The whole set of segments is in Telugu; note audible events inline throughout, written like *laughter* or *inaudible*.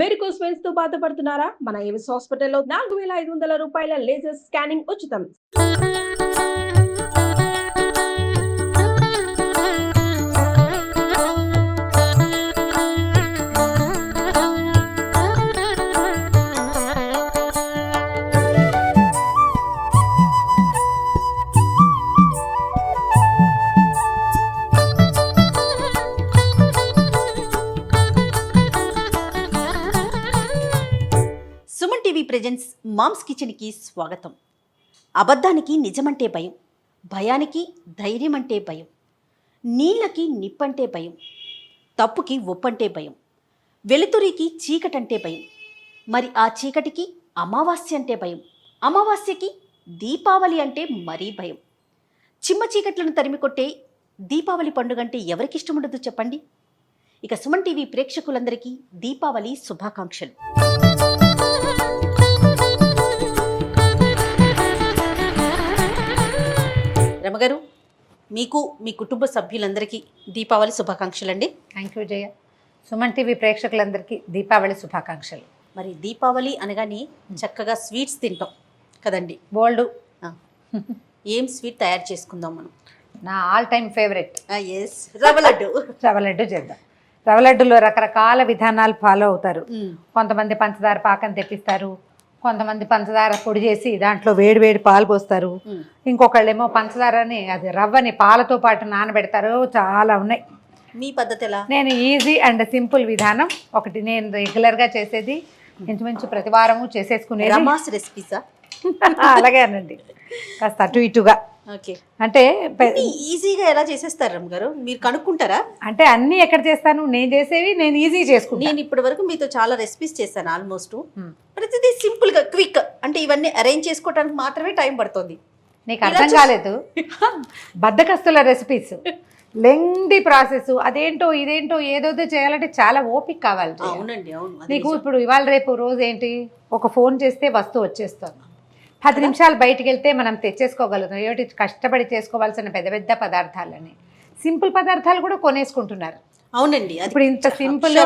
వెరికోస్ వెయిన్స్తో బాధపడుతున్నారా? మన ఏవిస్ హాస్పిటల్లో నాలుగు వేల ఐదు వందల రూపాయల లేజర్ స్కానింగ్ ఉచితం. సుమన్ ప్రెజెంట్స్ మామ్స్ కిచెన్కి స్వాగతం. అబద్ధానికి నిజమంటే భయం భయానికి ధైర్యం అంటే భయం నీళ్ళకి నిప్పంటే భయం తప్పుకి ఒప్పంటే భయం వెలుతురికి చీకటంటే భయం మరి ఆ చీకటికి అమావాస్య అంటే భయం అమావాస్యకి దీపావళి అంటే మరీ భయం. చిమ్మ చీకట్లను తరిమికొట్టే దీపావళి పండుగ అంటే ఎవరికి ఇష్టం ఉండదు చెప్పండి? ఇక సుమన్ టీవీ ప్రేక్షకులందరికీ దీపావళి శుభాకాంక్షలు. రమగారు మీకు మీ కుటుంబ సభ్యులందరికీ దీపావళి శుభాకాంక్షలు అండి thank you Jaya Suman TV ప్రేక్షకులందరికీ దీపావళి శుభాకాంక్షలు. మరి దీపావళి అనగానే చక్కగా స్వీట్స్ తింటాం కదండి. బోల్డ్. ఏం స్వీట్ తయారు చేసుకుందాం మనం? నా ఆల్ టైమ్ ఫేవరెట్ ఎస్ రవ్వ లడ్డు. రవ్వ లడ్డు చేద్దాం. రవ్వ లడ్డులో రకరకాల విధానాలు ఫాలో అవుతారు. కొంతమంది పంచదార పాకం తెప్పిస్తారు. కొంతమంది పంచదార పొడి చేసి దాంట్లో వేడి వేడి పాలు పోస్తారు. ఇంకొకళ్ళేమో పంచదారని అది రవ్వని పాలతో పాటు నానబెడతారు చాలా ఉన్నాయి. మీ పద్ధతి ఎలా? నేను ఈజీ అండ్ సింపుల్ విధానం ఒకటి నేను రెగ్యులర్గా చేసేది ఇంచుమించు ప్రతి వారము చేసేసుకునేది. రెసిపీసా? *laughs* అలాగే అనండి. కాస్త అటు ఇటుగా. అంటే ఈజీగా ఎలా చేసేస్తారు రమ్మగారు మీరు కనుక్కుంటారా? అంటే అన్నీ ఎక్కడ చేస్తాను? నేను చేసేవి నేను ఈజీ చేసుకుంటాను నేను ఇప్పటి వరకు మీతో చాలా రెసిపీస్ చేశాను ఆల్మోస్ట్. ప్రతిదీ సింపుల్గా క్విక్ అంటే ఇవన్నీ అరేంజ్ చేసుకోవడానికి మాత్రమే టైం పడుతుంది. నీకు అర్థం కాలేదు? బద్దకస్తుల రెసిపీస్ లెంగ్ది ప్రాసెస్ అదేంటో ఇదేంటో ఏదోదో చేయాలంటే చాలా ఓపిక కావాలి. అవునండి అవును. నీకు. ఇప్పుడు ఇవాళ రేపు రోజు ఏంటి? ఒక ఫోన్ చేస్తే వస్తువు వచ్చేస్తుంది. పది నిమిషాలు బయటికి వెళ్తే మనం తెచ్చేసుకోగలుగుతాం. ఏమిటి? కష్టపడి చేసుకోవాల్సిన పెద్ద పెద్ద పదార్థాలని. సింపుల్ పదార్థాలు కూడా కొనేసుకుంటున్నారు. అవునండి ఇప్పుడు ఇంత సింపుల్.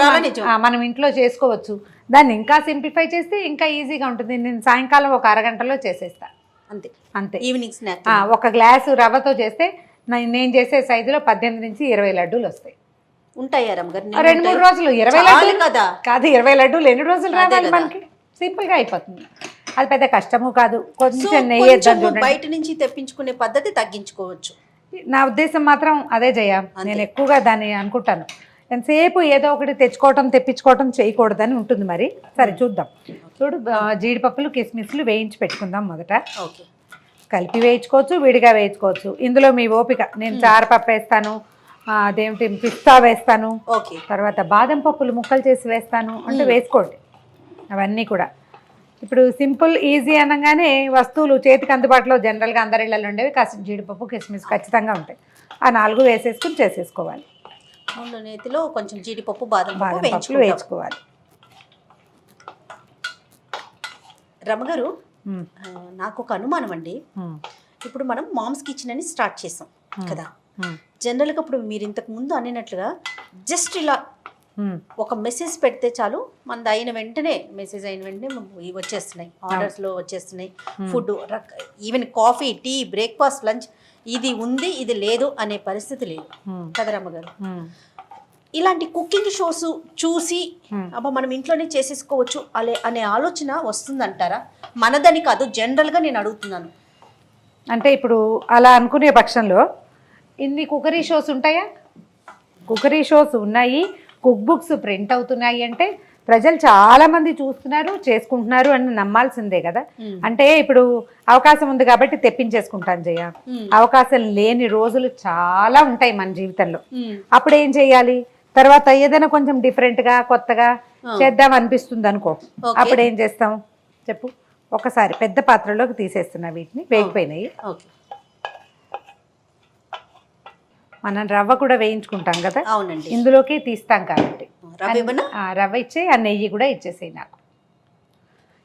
మనం ఇంట్లో చేసుకోవచ్చు. దాన్ని ఇంకా సింప్లిఫై చేస్తే ఇంకా ఈజీగా ఉంటుంది. నేను సాయంకాలం ఒక అరగంటలో చేసేస్తా. అంతే. అంతే. ఈవినింగ్ స్నాక్ ఒక గ్లాసు రవ్వతో చేస్తే నేను చేసే సైజులో పద్దెనిమిది నుంచి ఇరవై లడ్డూలు వస్తాయి. ఉంటాయా రెండు మూడు రోజులు. ఇరవై లడ్డూలు కదా. కాదు ఇరవై లడ్డూలు ఎన్ని రోజులు రావాలి. మనకి? సింపుల్గా అయిపోతుంది. అది పెద్ద కష్టము కాదు. కొంచెం నెయ్యి బయట నుంచి తెప్పించుకునే పద్ధతి తగ్గించుకోవచ్చు. నా ఉద్దేశం మాత్రం అదే జయ. నేను ఎక్కువగా దాన్ని అనుకుంటాను. ఎంతసేపు ఏదో ఒకటి తెచ్చుకోవటం తెప్పించుకోవటం చేయకూడదని ఉంటుంది మరి. సరే చూద్దాం. చూడు జీడిపప్పులు కిస్మిస్లు వేయించి పెట్టుకుందాం మొదట. ఓకే. కలిపి వేయించుకోవచ్చు విడిగా వేయించుకోవచ్చు. ఇందులో మీ ఓపిక. నేను చారపప్పు వేస్తాను అదేమిటి పిస్తా వేస్తాను. ఓకే. తర్వాత బాదం పప్పులు ముక్కలు చేసి వేస్తాను. అంటే వేసుకోండి. అవన్నీ కూడా. ఇప్పుడు సింపుల్ ఈజీ అనగానే వస్తువులు చేతికి అందుబాటులో జనరల్గా అందరి ఇళ్ళలో ఉండేవి. కాస్త జీడిపప్పు కిస్మిస్ ఖచ్చితంగా ఉంటాయి. ఆ నాలుగు వేసేసుకుని చేసేసుకోవాలి. ముందు నేతిలో కొంచెం జీడిపప్పు బాదం పప్పు వేయించుకుంటాం వేయించుకోవాలి రమగారు నాకు ఒక అనుమానం అండి. ఇప్పుడు మనం మామ్స్ కిచెన్ అని స్టార్ట్ చేసాం కదా. జనరల్గా ఇప్పుడు మీరు ఇంతకు ముందు అనినట్లుగా జస్ట్ ఇలా ఒక మెసేజ్ పెడితే చాలు మనది అయిన వెంటనే మెసేజ్ అయిన వెంటనే ఇవి వచ్చేస్తున్నాయి ఆర్డర్స్లో వచ్చేస్తున్నాయి. Food even coffee tea breakfast lunch ఇది ఉంది ఇది లేదు అనే పరిస్థితి లేదు. ఉమ్, కదా రమ్మగారు ఉమ్. ఇలాంటి కుకింగ్ షోస్ చూసి Hmm. అబ్బా మనం ఇంట్లోనే చేసేసుకోవచ్చు అలే అనే ఆలోచన వస్తుందంటారా? మనదని కాదు జనరల్గా నేను అడుగుతున్నాను. అంటే ఇప్పుడు అలా అనుకునే పక్షంలో ఇన్ని కుకరీ షోస్ ఉంటాయా? కుకరీ షోస్ ఉన్నాయి కుక్ బుక్స్ ప్రింట్ అవుతున్నాయి అంటే ప్రజలు చాలా మంది చూస్తున్నారు చేసుకుంటున్నారు అని నమ్మాల్సిందే కదా. అంటే ఇప్పుడు అవకాశం ఉంది కాబట్టి తెప్పించేసుకుంటాను జయ. అవకాశం లేని రోజులు చాలా ఉంటాయి మన జీవితంలో. అప్పుడు ఏం చేయాలి? తర్వాత ఏదైనా కొంచెం డిఫరెంట్గా కొత్తగా చేద్దాం అనిపిస్తుంది అనుకో. అప్పుడు ఏం చేస్తాం? చెప్పు. ఒకసారి పెద్ద పాత్రలోకి తీసేస్తున్నా వీటిని. వేగిపోయినాయి ఓకే మనం రవ్వ కూడా వేయించుకుంటాం కదా? అవునండి. ఇందులోకి తీస్తాం కాబట్టి. రవ్వ ఇవ్వనా ఆ, రవ్వ ఇచ్చే ఆ నెయ్యి కూడా ఇచ్చేసేయి నాకు.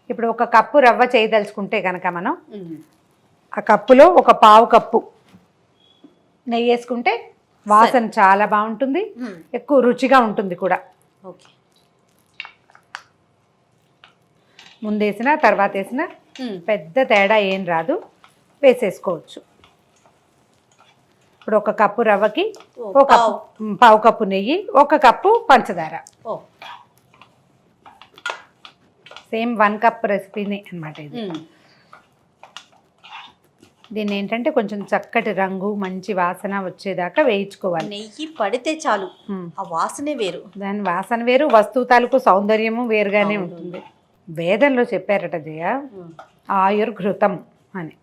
ఇప్పుడు ఒక కప్పు రవ్వ చేయదలుచుకుంటే కనుక మనం. ఆ కప్పులో ఒక పావు కప్పు నెయ్యి వేసుకుంటే వాసన చాలా బాగుంటుంది. ఎక్కువ రుచిగా ఉంటుంది కూడా. ఓకే. ముందేసిన తర్వాత వేసిన. పెద్ద తేడా ఏం రాదు. వేసేసుకోవచ్చు. ఇప్పుడు ఒక కప్పు రవ్వకి ఒక పావు. కప్పు నెయ్యి ఒక కప్పు పంచదార. సేమ్ వన్ కప్ రెసిపీని అన్నమాట ఇది. దీన్ని ఏంటంటే కొంచెం చక్కటి రంగు మంచి వాసన వచ్చేదాకా వేయించుకోవాలి. నెయ్యి పడితే చాలు. ఆ వాసనే వేరు. దాని వాసన వేరు వస్తువు తాలూకు సౌందర్యము వేరుగానే ఉంటుంది. వేదంలో చెప్పారట జయ. ఆయుర్ఘృతం అని.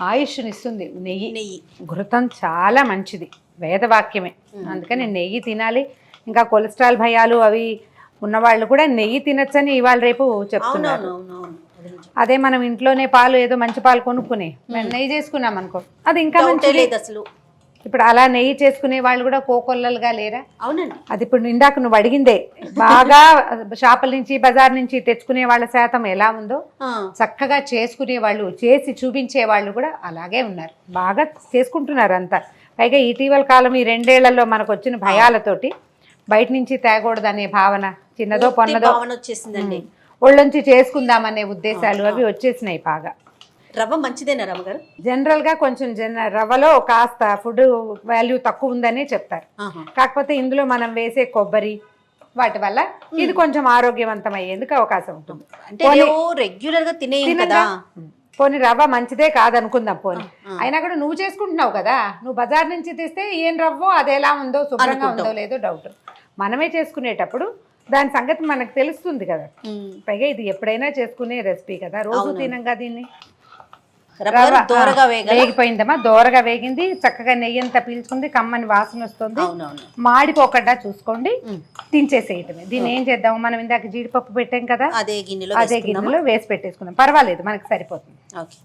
ఆయుష్నిస్తుంది. నెయ్యి. నెయ్యి. ఘృతం చాలా మంచిది. వేదవాక్యమే. అందుకని నెయ్యి తినాలి. ఇంకా కొలెస్ట్రాల్ భయాలు అవి ఉన్నవాళ్ళు కూడా నెయ్యి తినచ్చని ఇవాళ రేపు చెప్తున్నారు. అది మనం ఇంట్లోనే పాలు ఏదో మంచి పాలు కొనుక్కుని. నెయ్యి చేసుకున్నాం అనుకో అది ఇంకా మంచిది. అసలు. ఇప్పుడు అలా నెయ్యి చేసుకునే వాళ్ళు కూడా కోకొల్లలుగా లేరా? అవునండి. అది ఇప్పుడు ఇందాక నువ్వు అడిగిందే బాగా షాపుల నుంచి బజార్ నుంచి తెచ్చుకునే వాళ్ళ శాతం ఎలా ఉందో చక్కగా చేసుకునే వాళ్ళు చేసి చూపించే వాళ్ళు కూడా అలాగే ఉన్నారు. బాగా చేసుకుంటున్నారు అంతా. పైగా ఇటీవల కాలం ఈ రెండేళ్ళలో మనకు వచ్చిన భయాలతోటి బయట నుంచి తేకూడదనే భావన చిన్నదో పొన్నదో వచ్చేసిందండి. ఒళ్ళొంచి చేసుకుందామనే ఉద్దేశాలు అవి వచ్చేసినాయి బాగా. రవ్వ మంచిదేనా రమ్మగారు జనరల్గా కొంచెం జన రవ్వలో కాస్త ఫుడ్ వాల్యూ తక్కువ ఉందనే చెప్తారు. కాకపోతే ఇందులో మనం వేసే కొబ్బరి వాటి వల్ల ఇది కొంచెం ఆరోగ్యవంతం అయ్యేందుకు అవకాశం ఉంటుంది. అంటే రెగ్యులర్గా కదా. తినగా పోనీ రవ్వ మంచిదే కాదనుకుందాం పోనీ. అయినా కూడా నువ్వు చేసుకుంటున్నావు కదా? నువ్వు బజార్ నుంచి తెస్తే ఏం రవ్వో అది ఎలా ఉందో శుభ్రంగా ఉందో లేదో డౌట్ మనమే చేసుకునేటప్పుడు దాని సంగతి మనకు తెలుస్తుంది కదా. పైగా ఇది ఎప్పుడైనా చేసుకునే రెసిపీ కదా. రోజు తినంగా దీన్ని. రవ్వ, దోరగా వేగిపోయిందమ్మా దోరగా వేగింది చక్కగా నెయ్యి అంతా పీల్చుకుంది కమ్మని వాసన వస్తుంది. మాడిపోకుండా చూసుకోండి ఉమ్. దించేసేయటమే. దీన్ని ఏం చేద్దాము? మనం ఇందాక జీడిపప్పు పెట్టాం కదా అదే గిన్నెలో అదే వేసుకుందామా? గిన్నెలో వేసి పెట్టేసుకుందాం. పర్వాలేదు మనకి సరిపోతుంది. ఓకే.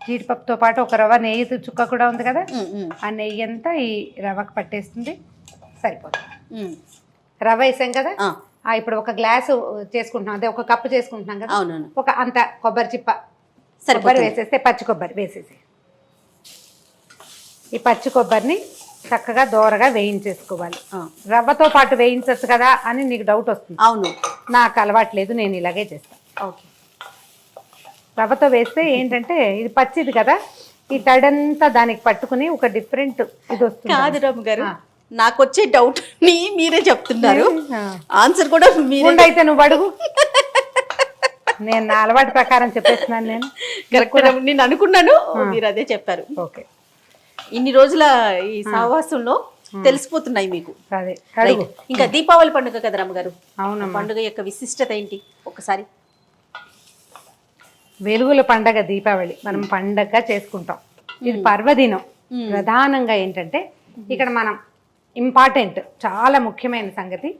జీడిపప్పుతో పాటు ఒక రవ్వ నెయ్యి చుక్క కూడా ఉంది కదా? ఆ నెయ్యి అంతా ఈ రవ్వకు పట్టేస్తుంది సరిపోతుంది. రవ్వ వేసాం కదా? ఇప్పుడు ఒక గ్లాసు చేసుకుంటున్నాం అదే ఒక కప్పు చేసుకుంటున్నాం కదా? ఒక అంత కొబ్బరి చిప్ప కొబ్బరి వేసేస్తే పచ్చి కొబ్బరి వేసేసి. ఈ పచ్చి కొబ్బరిని చక్కగా దోరగా వేయించేసుకోవాలి. రవ్వతో పాటు వేయించచ్చు కదా అని నీకు డౌట్ వస్తుంది. అవును. నాకు అలవాట్లేదు నేను ఇలాగే చేస్తాను ఓకే. రవ్వతో వేస్తే ఏంటంటే ఇది పచ్చిది కదా ఈ తడంతా దానికి పట్టుకుని ఒక డిఫరెంట్ ఇది వస్తుంది. కాదు రమ్మ గారు నాకు వచ్చే డౌట్ని మీరే చెప్తున్నారు. ఆన్సర్ కూడా మీరే అయితే నువ్వు అడుగు. *laughs* నేను నా అలవాటు ప్రకారం చెప్పేస్తున్నాను నేను. కరెక్ట్ నేను అనుకున్నాను. మీరు అదే చెప్పారు. ఓకే. ఇన్ని రోజుల ఈ సహవాసంలో తెలిసిపోతున్నాయి మీకు. అదే. ఇంకా దీపావళి పండుగ కదా రమ్మగారు? అవునమ్మా. పండుగ యొక్క విశిష్టత ఏంటి? ఒకసారి వెలుగుల పండగ దీపావళి. మనం పండగ చేసుకుంటాం. ఇది పర్వదినం. ప్రధానంగా ఏంటంటే ఇక్కడ మనం ఇంపార్టెంట్ చాలా ముఖ్యమైన సంగతి.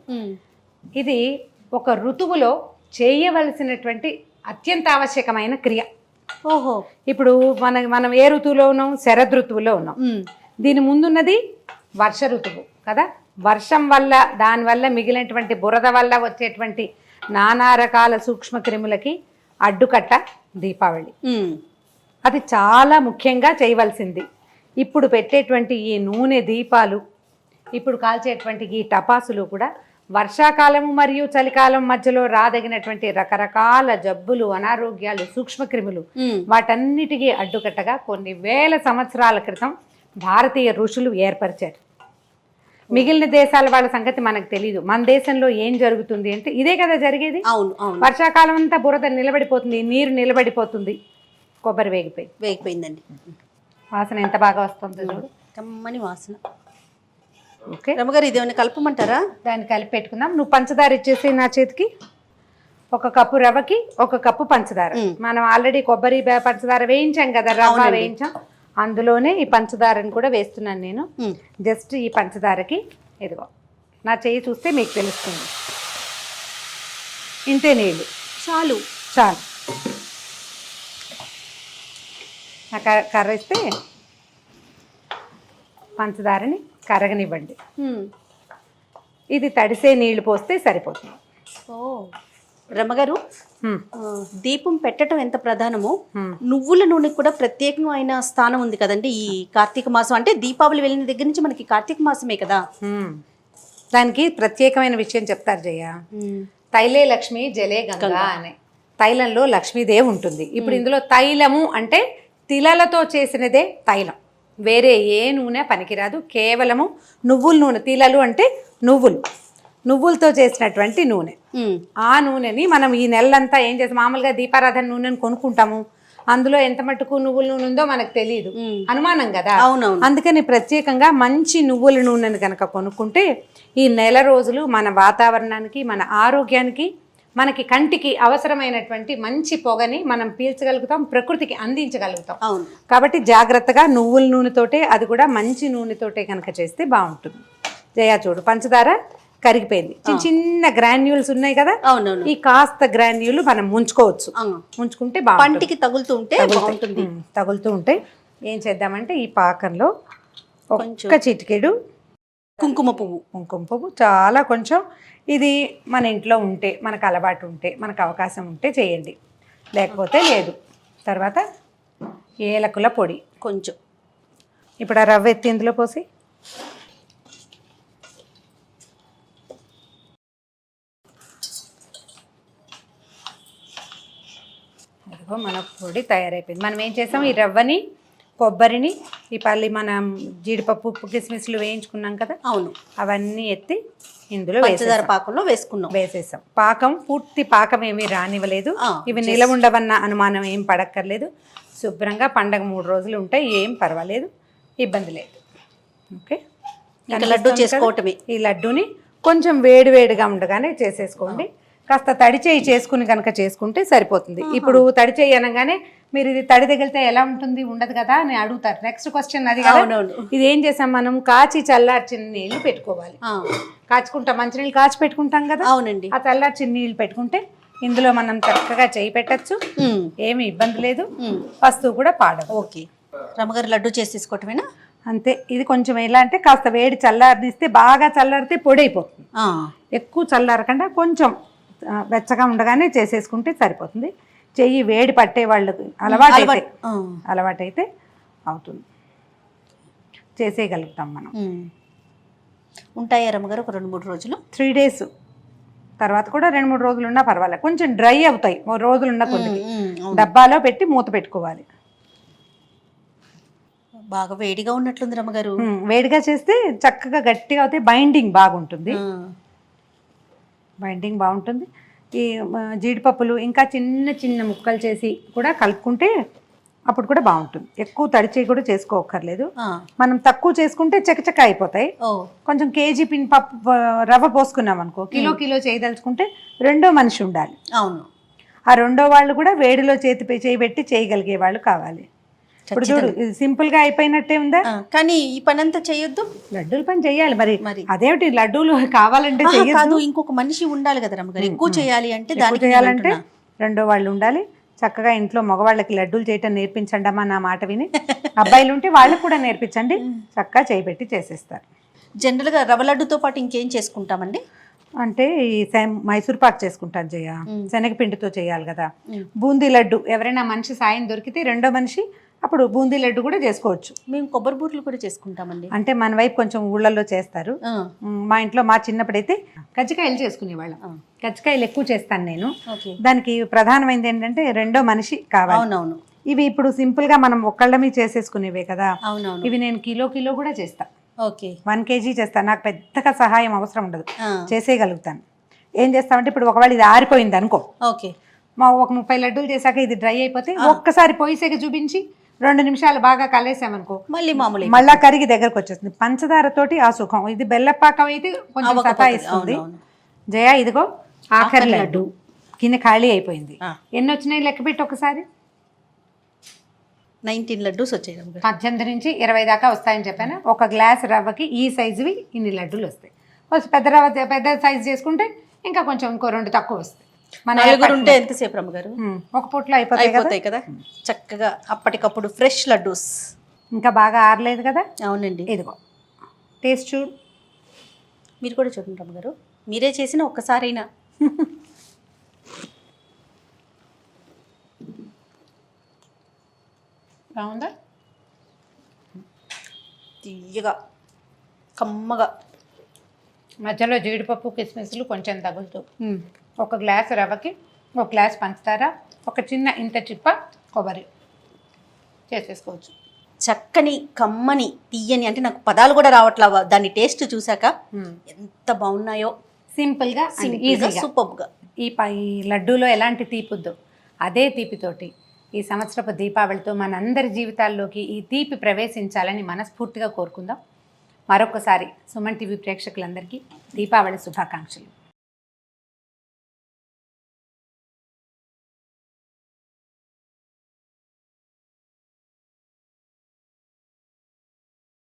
ఇది ఒక ఋతువులో చేయవలసినటువంటి అత్యంత ఆవశ్యకమైన క్రియ. ఓహో. ఇప్పుడు మన మనం ఏ ఋతువులో ఉన్నాం? శరద్ ఋతువులో ఉన్నాం. దీని ముందున్నది వర్ష ఋతువు కదా? వర్షం వల్ల దానివల్ల మిగిలినటువంటి బురద వల్ల వచ్చేటువంటి నానా రకాల సూక్ష్మ క్రిములకి అడ్డుకట్ట దీపావళి. అది చాలా ముఖ్యంగా చేయవలసింది. ఇప్పుడు పెట్టేటువంటి ఈ నూనె దీపాలు ఇప్పుడు కాల్చేటువంటి ఈ టపాసులు కూడా వర్షాకాలము మరియు చలికాలం మధ్యలో రాదగినటువంటి రకరకాల జబ్బులు అనారోగ్యాలు సూక్ష్మక్రిములు వాటన్నిటికీ అడ్డుకట్టగా కొన్ని వేల సంవత్సరాల క్రితం భారతీయ ఋషులు ఏర్పరిచారు. మిగిలిన దేశాల వాళ్ళ సంగతి మనకు తెలియదు మన దేశంలో ఏం జరుగుతుంది అంటే ఇదే కదా జరిగేది? అవును అవును. వర్షాకాలం అంతా బురద నిలబడిపోతుంది నీరు నిలబడిపోతుంది కొబ్బరి వేగిపోయి వేగిపోయిందండి. వాసన ఎంత బాగా వస్తుందో చూడు. కమ్మని వాసన. ఓకే. రమ్మగారు ఇది ఏమైనా కలపమంటారా? దాన్ని కలిపి పెట్టుకుందాం. నువ్వు పంచదార ఇచ్చేసి నా చేతికి. ఒక కప్పు రవ్వకి ఒక కప్పు పంచదార. మనం ఆల్రెడీ కొబ్బరి పంచదార వేయించాం కదా రవ్వ. వేయించాం. అందులోనే ఈ పంచదారని కూడా వేస్తున్నాను నేను. జస్ట్ ఈ పంచదారకి ఇదిగో. నా చెయ్యి చూస్తే మీకు తెలుస్తుంది. ఇంతే నీళ్ళు. చాలు. చాలు. కర్ర కర్ర ఇస్తే పంచదారని కరగనివ్వండి. ఇది తడిసే నీళ్ళు పోస్తే సరిపోతుంది. ఓ. రమ్మగారు దీపం పెట్టడం ఎంత ప్రధానమో. నువ్వుల నూనెకి కూడా ప్రత్యేకమైన స్థానం ఉంది కదండి ఈ కార్తీక మాసం. అంటే దీపావళి వెళ్ళిన దగ్గర నుంచి మనకి కార్తీక మాసమే కదా. దానికి ప్రత్యేకమైన విషయం చెప్తారు జయ. తైలే లక్ష్మి జలే గంగా అని. తైలంలో లక్ష్మీదేవి ఉంటుంది. ఇప్పుడు ఇందులో తైలము అంటే తిలలతో చేసినదే తైలం. వేరే ఏ నూనె పనికిరాదు. కేవలము నువ్వుల నూనె. తిలలు అంటే నువ్వులు. నువ్వులతో చేసినటువంటి నూనె. ఆ నూనెని మనం ఈ నెలంతా ఏం చేస్తాం? మామూలుగా దీపారాధన నూనెని కొనుక్కుంటాము. అందులో ఎంత మట్టుకు నువ్వుల నూనె ఉందో మనకు తెలియదు. అనుమానం కదా? అవునవును. అందుకని ప్రత్యేకంగా మంచి నువ్వుల నూనెని కనుక కొనుక్కుంటే ఈ నెల రోజులు మన వాతావరణానికి మన ఆరోగ్యానికి మనకి కంటికి అవసరమైనటువంటి మంచి పొగని మనం పీల్చగలుగుతాం ప్రకృతికి అందించగలుగుతాం. అవును. కాబట్టి జాగ్రత్తగా నువ్వుల నూనెతోటే అది కూడా మంచి నూనెతోటే కనుక చేస్తే బాగుంటుంది. జయా చూడు పంచదార కరిగిపోయింది. చిన్న చిన్న గ్రాన్యూల్స్ ఉన్నాయి కదా? అవునవును. ఈ కాస్త గ్రాన్యూల్ మనం ముంచుకోవచ్చు. ముంచుకుంటే బాగుంటుంది. పంటికి తగులుతూ ఉంటే బాగుంటుంది. తగులుతూ ఉంటాయి ఏం చేద్దామంటే ఈ పాకంలో కొంచెం. ఒక్క చిటికెడు కుంకుమ పువ్వు. కుంకుమ పువ్వు చాలా కొంచెం ఇది మన ఇంట్లో ఉంటే మనకు అలవాటు ఉంటే మనకు అవకాశం ఉంటే చేయండి. లేకపోతే లేదు. తర్వాత ఏలకుల పొడి. కొంచెం. ఇప్పుడు ఆ రవ్వ ఎత్తి ఇందులో పోసి. అదిగో మన పొడి తయారైపోయింది. మనం ఏం చేసాం? ఈ రవ్వని కొబ్బరిని ఈ పల్లి మనం జీడిపప్పు ఉప్పు కిస్మిస్లు వేయించుకున్నాం కదా? అవును. అవన్నీ ఎత్తి ఇందులో పంచదార వేసేసాం. పాకంలో వేసుకున్నాం. వేసేసాం. పాకం పూర్తి పాకం ఏమీ రానివ్వలేదు. ఇవి నిలవ ఉండవన్న అనుమానం ఏం పడక్కర్లేదు. శుభ్రంగా పండగ మూడు రోజులు ఉంటాయి ఏం పర్వాలేదు. ఇబ్బంది లేదు. ఓకే? లడ్డు? చేసుకోవటమే. ఈ లడ్డూని కొంచెం వేడి వేడిగా ఉండగానే చేసేసుకోండి. కాస్త తడి చేయి చేసుకుని కనుక చేసుకుంటే సరిపోతుంది. ఇప్పుడు తడి చేయి అనగానే మీరు ఇది తడి తగిలితే ఎలా ఉంటుంది ఉండదు కదా అని అడుగుతారు. నెక్స్ట్ క్వశ్చన్ అది కదా. ఇది ఏం చేసాం మనం? కాచి చల్లార్చిన నీళ్ళు పెట్టుకోవాలి. కాచుకుంటాం మంచినీళ్ళు కాచి పెట్టుకుంటాం కదా. అవునండి. ఆ చల్లార్చిన నీళ్ళు పెట్టుకుంటే ఇందులో మనం చక్కగా చేయి పెట్టచ్చు. ఏమి ఇబ్బంది లేదు. వస్తువు కూడా పాడదు ఓకే. రమ్మగారు లడ్డు చేసి తీసుకోవటమేనా? అంతే. ఇది కొంచెం ఎలా అంటే కాస్త వేడి చల్లారనిస్తే బాగా చల్లారితే పొడి అయిపోతుంది ఎక్కువ చల్లారకుండా కొంచెం వెచ్చగా ఉండగానే చేసేసుకుంటే సరిపోతుంది. చెయ్యి వేడి పట్టే వాళ్ళకి అలవాటు. అయితే అలవాటు అలవాటైతే అవుతుంది. చేసేయగలుగుతాం మనం. ఉంటాయా రమ్మగారు ఒక రెండు మూడు రోజులు? త్రీ డేస్ తర్వాత కూడా రెండు మూడు రోజులు ఉన్నా పర్వాలేదు. కొంచెం డ్రై అవుతాయి. ఓ రోజులు ఉన్న కొద్దికి. అవును. డబ్బాలో పెట్టి మూత పెట్టుకోవాలి. బాగా వేడిగా ఉన్నట్లుంది రమ్మగారు. వేడిగా చేస్తే చక్కగా గట్టిగా అవుతాయి. బైండింగ్ బాగుంటుంది. బైండింగ్ బాగుంటుంది. ఈ జీడిపప్పులు ఇంకా చిన్న చిన్న ముక్కలు చేసి కూడా కలుపుకుంటే అప్పుడు కూడా బాగుంటుంది. ఎక్కువ తడిచే కూడా చేసుకోక్కర్లేదు. ఆ, మనం తక్కువ చేసుకుంటే చకచక అయిపోతాయి. కొంచెం కేజీ పిన్ పప్పు రవ్వ పోసుకున్నాం అనుకో కిలో కిలో చేయదలుచుకుంటే రెండో మనిషి ఉండాలి. అవును. ఆ రెండో వాళ్ళు కూడా వేడిలో చేతి చేయి పెట్టి చేయగలిగే వాళ్ళు కావాలి. ఇప్పుడు చూడు ఇది సింపుల్గా అయిపోయినట్టే ఉందా? కానీ ఈ పని అంతా చేయొద్దు. లడ్డూల పని చెయ్యాలి మరి. మరి. అదేమిటి లడ్డూలు *laughs* కావాలంటే కాదు ఇంకొక మనిషి ఉండాలి కదా రమ్మగారు ఎక్కువ చేయాలి అంటే దానికి చేయాలంటే. రెండో వాళ్ళు ఉండాలి. చక్కగా ఇంట్లో మగవాళ్ళకి లడ్డూలు చేయటం నేర్పించండి అమ్మా నా మాట విని. అబ్బాయిలు ఉంటే వాళ్ళకు కూడా నేర్పించండి. *laughs* చక్కగా చేయబెట్టి చేసేస్తారు. జనరల్గా రవ్వ లడ్డుతో పాటు ఇంకేం చేసుకుంటామండి? అంటే ఈ మైసూర్ పాక్ చేసుకుంటాను జయ. శనగపిండితో చేయాలి కదా. బూందీ లడ్డు. ఎవరైనా మనిషి సాయం దొరికితే రెండో మనిషి అప్పుడు బూందీ లడ్డు కూడా చేసుకోవచ్చు. మేము కొబ్బరి బూరెలు కూడా చేసుకుంటామండి. అంటే మన వైపు కొంచెం ఊళ్ళల్లో చేస్తారు. మా ఇంట్లో మా చిన్నప్పుడైతే కజ్జికాయలు చేసుకునేవాళ్ళం. కజ్జికాయలు ఎక్కువ చేస్తాను నేను. దానికి ప్రధానమైనది ఏంటంటే రెండో మనిషి కావాలి. అవునవును. ఇవి ఇప్పుడు సింపుల్గా మనం ఒక్కళ్ళ మీద చేసేసుకునేవే కదా. అవునవును. ఇవి నేను కిలో కిలో కూడా చేస్తా. ఓకే. వన్ కేజీ చేస్తాను నాకు పెద్దగా సహాయం అవసరం ఉండదు. చేసేయగలుగుతాను. ఏం చేస్తామంటే ఇప్పుడు ఒకవేళ ఇది ఆరిపోయింది అనుకో. ఓకే. మా ఒక ముప్పై లడ్డూలు చేశాక ఇది డ్రై అయిపోతే ఒక్కసారి పొయ్యిసేక చూపించి రెండు నిమిషాలు బాగా కలిసామనుకో మళ్ళీ మామూలు మళ్ళా కరిగి దగ్గరకు వచ్చేస్తుంది. పంచదారతోటి ఆ సుఖం. ఇది బెల్లపాకం అయితే కొంచెం సతాయిస్తుంది. అవునవును. జయ ఇదిగో ఆఖరి లడ్డు. కింద ఖాళీ అయిపోయింది. ఎన్ని వచ్చినాయి? లెక్క పెట్టి ఒకసారి. నైన్టీన్ లడ్డూస్ వచ్చాయి పద్దెనిమిది నుంచి ఇరవై దాకా వస్తాయని చెప్పాను. ఒక గ్లాస్ రవ్వకి ఈ సైజువి ఇన్ని లడ్డూలు వస్తాయి. కొంచెం పెద్ద రవ్వ పెద్ద సైజు చేసుకుంటే ఇంకా కొంచెం ఇంకో రెండు తక్కువ వస్తాయి. నలుగురు ఉంటే ఎంతసేపు రమ్మగారు? ఒక పూట్లో అయిపోతాయి కదా? అయిపోతాయి కదా? చక్కగా అప్పటికప్పుడు ఫ్రెష్ లడ్డూస్. ఇంకా బాగా ఆరలేదు కదా? అవునండి. ఇదిగో. టేస్ట్ చూడు. మీరు కూడా చూడండి రమ్మగారు. మీరే చేసిన ఒక్కసారైనా. బాగుందా? తీయగా కమ్మగా. మధ్యలో జీడిపప్పు కిస్మిస్లు కొంచెం తగులుతూ. ఒక గ్లాస్ రవ్వకి ఒక గ్లాస్ పంచదార ఒక చిన్న ఇంత చిప్ప కొబ్బరి చేసేసుకోవచ్చు. చక్కని కమ్మని తీయని అంటే నాకు పదాలు కూడా రావట్లా దాని టేస్ట్ చూసాక ఎంత బాగున్నాయో. సింపుల్గా ఈజీగా సూపర్గా ఈ పై లడ్డూలో ఎలాంటి తీపిద్దు? అదే తీపితోటి ఈ సంవత్సరపు దీపావళితో మనందరి జీవితాల్లోకి ఈ తీపి ప్రవేశించాలని మనస్ఫూర్తిగా కోరుకుందాం. మరొకసారి సుమన్ టీవీ ప్రేక్షకులందరికీ దీపావళి శుభాకాంక్షలు.